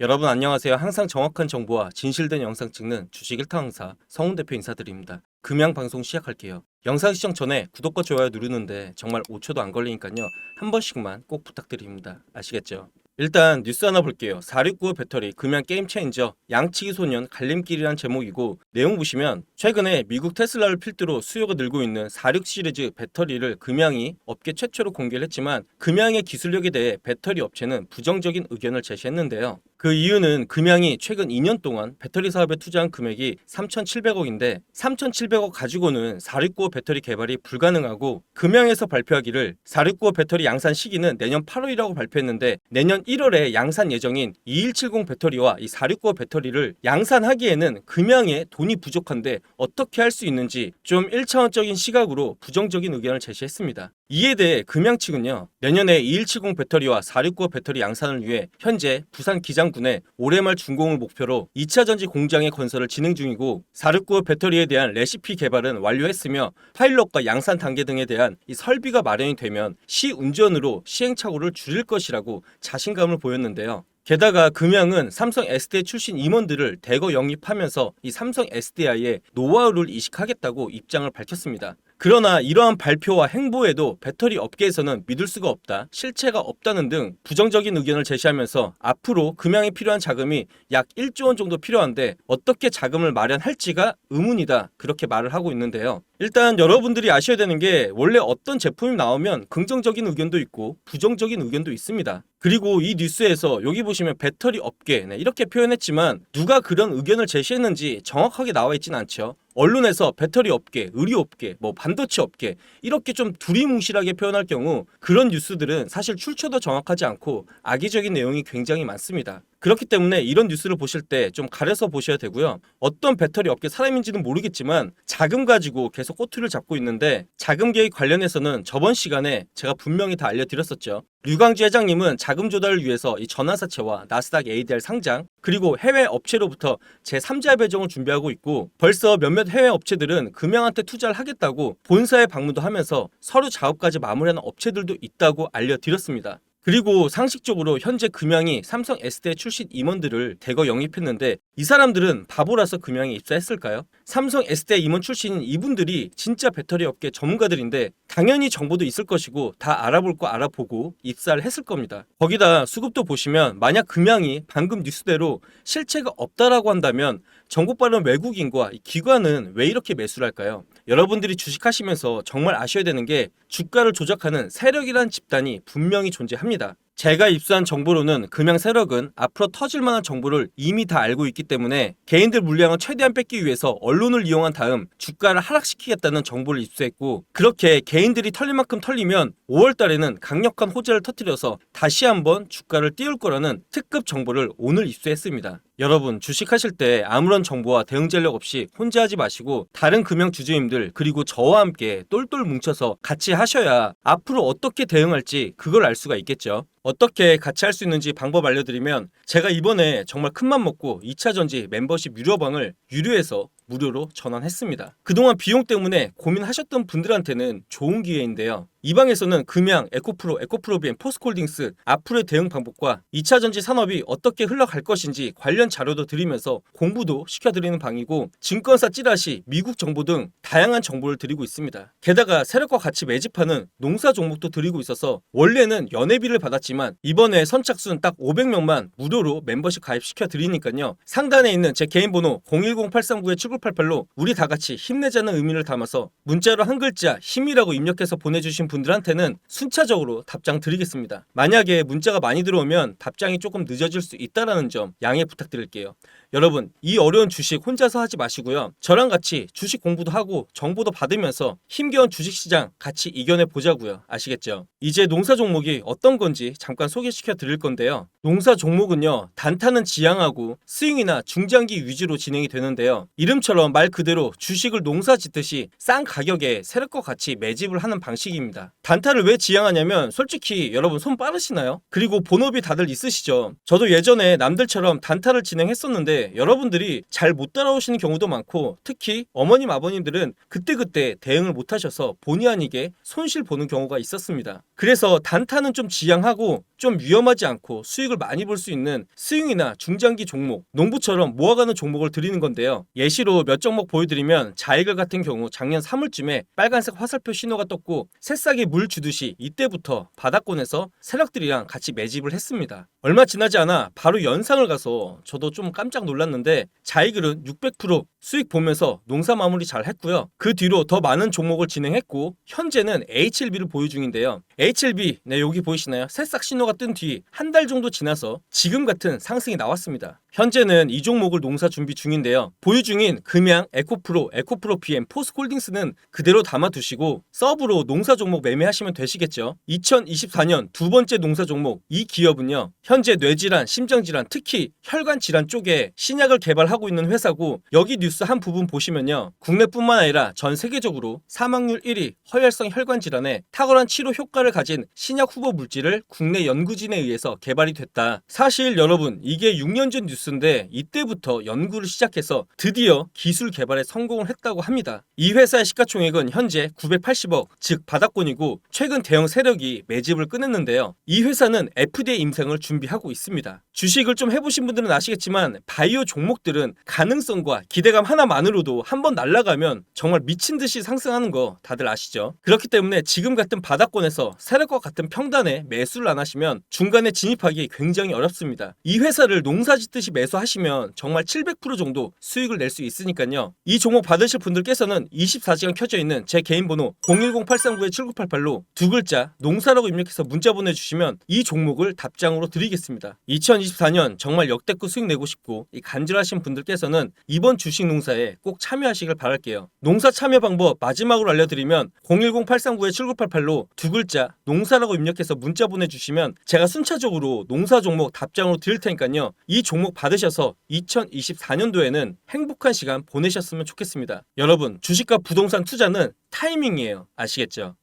여러분 안녕하세요. 항상 정확한 정보와 진실된 영상 찍는 주식 1타 강사 성훈 대표 인사드립니다. 금양 방송 시작할게요. 영상 시청 전에 구독과 좋아요 누르는데 정말 5초도 안 걸리니까요. 한 번씩만 꼭 부탁드립니다. 아시겠죠? 일단 뉴스 하나 볼게요. 469 배터리 금양 게임 체인저 양치기 소년 갈림길이란 제목이고 내용 보시면 최근에 미국 테슬라를 필두로 수요가 늘고 있는 46 시리즈 배터리를 금양이 업계 최초로 공개를 했지만 금양의 기술력에 대해 배터리 업체는 부정적인 의견을 제시했는데요. 그 이유는 금양이 최근 2년 동안 배터리 사업에 투자한 금액이 3,700억인데 3,700억 가지고는 469 배터리 개발이 불가능하고 금양에서 발표하기를 469 배터리 양산 시기는 내년 8월이라고 발표했는데 내년 1월에 양산 예정인 2170 배터리와 이 469 배터리를 양산하기에는 금양에 돈이 부족한데 어떻게 할 수 있는지 좀 1차원적인 시각으로 부정적인 의견을 제시했습니다. 이에 대해 금양 측은요 내년에 2170 배터리와 469 배터리 양산을 위해 현재 부산 기장 군에 올해 말 준공을 목표로 2차 전지 공장의 건설을 진행 중이고 469 배터리에 대한 레시피 개발은 완료했으며 파일럿과 양산 단계 등에 대한 이 설비가 마련이 되면 시운전으로 시행착오를 줄일 것이라고 자신감을 보였는데요. 게다가 금양은 삼성 SDI 출신 임원들을 대거 영입하면서 이 삼성 SDI의 노하우를 이식하겠다고 입장을 밝혔습니다. 그러나 이러한 발표와 행보에도 배터리 업계에서는 믿을 수가 없다, 실체가 없다는 등 부정적인 의견을 제시하면서 앞으로 금양에 필요한 자금이 약 1조 원 정도 필요한데 어떻게 자금을 마련할지가 의문이다 그렇게 말을 하고 있는데요. 일단 여러분들이 아셔야 되는 게 원래 어떤 제품이 나오면 긍정적인 의견도 있고 부정적인 의견도 있습니다. 그리고 이 뉴스에서 여기 보시면 배터리 업계 네, 이렇게 표현했지만 누가 그런 의견을 제시했는지 정확하게 나와 있진 않죠. 언론에서 배터리 업계, 의류 업계, 뭐 반도체 업계 이렇게 좀 두리뭉실하게 표현할 경우 그런 뉴스들은 사실 출처도 정확하지 않고 악의적인 내용이 굉장히 많습니다. 그렇기 때문에 이런 뉴스를 보실 때 좀 가려서 보셔야 되고요. 어떤 배터리 업계 사람인지는 모르겠지만 자금 가지고 계속 꼬투리를 잡고 있는데 자금 계획 관련해서는 저번 시간에 제가 분명히 다 알려드렸었죠. 류광주 회장님은 자금 조달을 위해서 이 전환사채와 나스닥 ADR 상장 그리고 해외 업체로부터 제3자 배정을 준비하고 있고 벌써 몇몇 해외 업체들은 금양한테 투자를 하겠다고 본사에 방문도 하면서 서류 작업까지 마무리하는 업체들도 있다고 알려드렸습니다. 그리고 상식적으로 현재 금양이 삼성 S대 출신 임원들을 대거 영입했는데 이 사람들은 바보라서 금양에 입사했을까요? 삼성 S대 임원 출신인 이분들이 진짜 배터리 업계 전문가들인데 당연히 정보도 있을 것이고 다 알아볼 거 알아보고 입사를 했을 겁니다. 거기다 수급도 보시면 만약 금양이 방금 뉴스대로 실체가 없다라고 한다면 정보 빠른 외국인과 이 기관은 왜 이렇게 매수를 할까요? 여러분들이 주식하시면서 정말 아셔야 되는 게 주가를 조작하는 세력이라는 집단이 분명히 존재합니다. 제가 입수한 정보로는 금양 세력은 앞으로 터질 만한 정보를 이미 다 알고 있기 때문에 개인들 물량을 최대한 뺏기 위해서 언론을 이용한 다음 주가를 하락시키겠다는 정보를 입수했고 그렇게 개인들이 털릴 만큼 털리면 5월 달에는 강력한 호재를 터뜨려서 다시 한번 주가를 띄울 거라는 특급 정보를 오늘 입수했습니다. 여러분 주식하실 때 아무런 정보와 대응 전략 없이 혼자 하지 마시고 다른 금융 주주님들 그리고 저와 함께 똘똘 뭉쳐서 같이 하셔야 앞으로 어떻게 대응할지 그걸 알 수가 있겠죠. 어떻게 같이 할 수 있는지 방법 알려드리면 제가 이번에 정말 큰맘 먹고 2차 전지 멤버십 유료방을 유료에서 무료로 전환했습니다. 그동안 비용 때문에 고민하셨던 분들한테는 좋은 기회인데요. 이 방에서는 금양, 에코프로, 에코프로비엔, 포스콜딩스 앞으로의 대응 방법과 2차 전지 산업이 어떻게 흘러갈 것인지 관련 자료도 드리면서 공부도 시켜드리는 방이고 증권사 찌라시, 미국 정보 등 다양한 정보를 드리고 있습니다. 게다가 세력과 같이 매집하는 농사 종목도 드리고 있어서 원래는 연회비를 받았지만 이번에 선착순 딱 500명만 무료로 멤버십 가입시켜 드리니까요. 상단에 있는 제 개인 번호 010-839-7988로 우리 다 같이 힘내자는 의미를 담아서 문자로 한 글자 힘이라고 입력해서 보내주신 분들한테는 순차적으로 답장 드리겠습니다. 만약에 문자가 많이 들어오면 답장이 조금 늦어질 수 있다라는 점 양해 부탁드릴게요. 여러분, 이 어려운 주식 혼자서 하지 마시고요. 저랑 같이 주식 공부도 하고 정보도 받으면서 힘겨운 주식 시장 같이 이겨내 보자고요. 아시겠죠? 이제 농사 종목이 어떤 건지 잠깐 소개시켜 드릴 건데요. 농사 종목은요. 단타는 지향하고 스윙이나 중장기 위주로 진행이 되는데요. 이름처럼 말 그대로 주식을 농사 짓듯이 싼 가격에 세력과 같이 매집을 하는 방식입니다. 단타를 왜 지향하냐면 솔직히 여러분 손 빠르시나요? 그리고 본업이 다들 있으시죠? 저도 예전에 남들처럼 단타를 진행했었는데 여러분들이 잘 못 따라오시는 경우도 많고 특히 어머님 아버님들은 그때그때 대응을 못 하셔서 본의 아니게 손실 보는 경우가 있었습니다. 그래서 단타는 좀 지양하고 좀 위험하지 않고 수익을 많이 볼 수 있는 스윙이나 중장기 종목, 농부처럼 모아가는 종목을 드리는 건데요. 예시로 몇 종목 보여드리면 자이글 같은 경우 작년 3월쯤에 빨간색 화살표 신호가 떴고 새싹이 물 주듯이 이때부터 바닥권에서 세력들이랑 같이 매집을 했습니다. 얼마 지나지 않아 바로 연상을 가서 저도 좀 깜짝 놀랐는데 자이글은 600% 수익 보면서 농사 마무리 잘 했고요. 그 뒤로 더 많은 종목을 진행했고 현재는 HLB를 보유 중인데요. HLB 네 여기 보이시나요? 새싹 신호가 뜬 뒤 한 달 정도 지나서 지금 같은 상승이 나왔습니다. 현재는 이 종목을 농사 준비 중인데요. 보유 중인 금양, 에코프로, 에코프로 PM, 포스홀딩스는 그대로 담아두시고 서브로 농사 종목 매매하시면 되시겠죠. 2024년 두 번째 농사 종목 이 기업은요. 현재 뇌질환, 심장질환, 특히 혈관 질환 쪽에 신약을 개발하고 있는 회사고 여기 뉴스 한 부분 보시면요. 국내뿐만 아니라 전 세계적으로 사망률 1위, 허혈성 혈관 질환에 탁월한 치료 효과를 가진 신약 후보 물질을 국내 연구진에 의해서 개발이 됐다. 사실 여러분 이게 6년 전 뉴스 인데 이때부터 연구를 시작해서 드디어 기술 개발에 성공을 했다고 합니다. 이 회사의 시가총액은 현재 980억, 즉 바닥권이고 최근 대형 세력이 매집을 끊었는데요. 이 회사는 FDA 임상을 준비하고 있습니다. 주식을 좀 해보신 분들은 아시겠지만 바이오 종목들은 가능성과 기대감 하나만으로도 한 번 날아가면 정말 미친 듯이 상승하는 거 다들 아시죠? 그렇기 때문에 지금 같은 바닥권에서 세력과 같은 평단에 매수를 안 하시면 중간에 진입하기 굉장히 어렵습니다. 이 회사를 농사 짓듯이 매수하시면 정말 700% 정도 수익을 낼 수 있으니까요. 이 종목 받으실 분들께서는 24시간 켜져 있는 제 개인 번호 010-839-7988로 두 글자 농사라고 입력해서 문자 보내주시면 이 종목을 답장으로 드리겠습니다. 2024년 정말 역대급 수익 내고 싶고 이 간절하신 분들께서는 이번 주식 농사에 꼭 참여하시길 바랄게요. 농사 참여 방법 마지막으로 알려드리면 010-839-7988로 두 글자 농사라고 입력해서 문자 보내주시면 제가 순차적으로 농사 종목 답장으로 드릴 테니까요. 이 종목 받으셔서 2024년도에는 행복한 시간 보내셨으면 좋겠습니다. 여러분 주식과 부동산 투자는 타이밍이에요. 아시겠죠?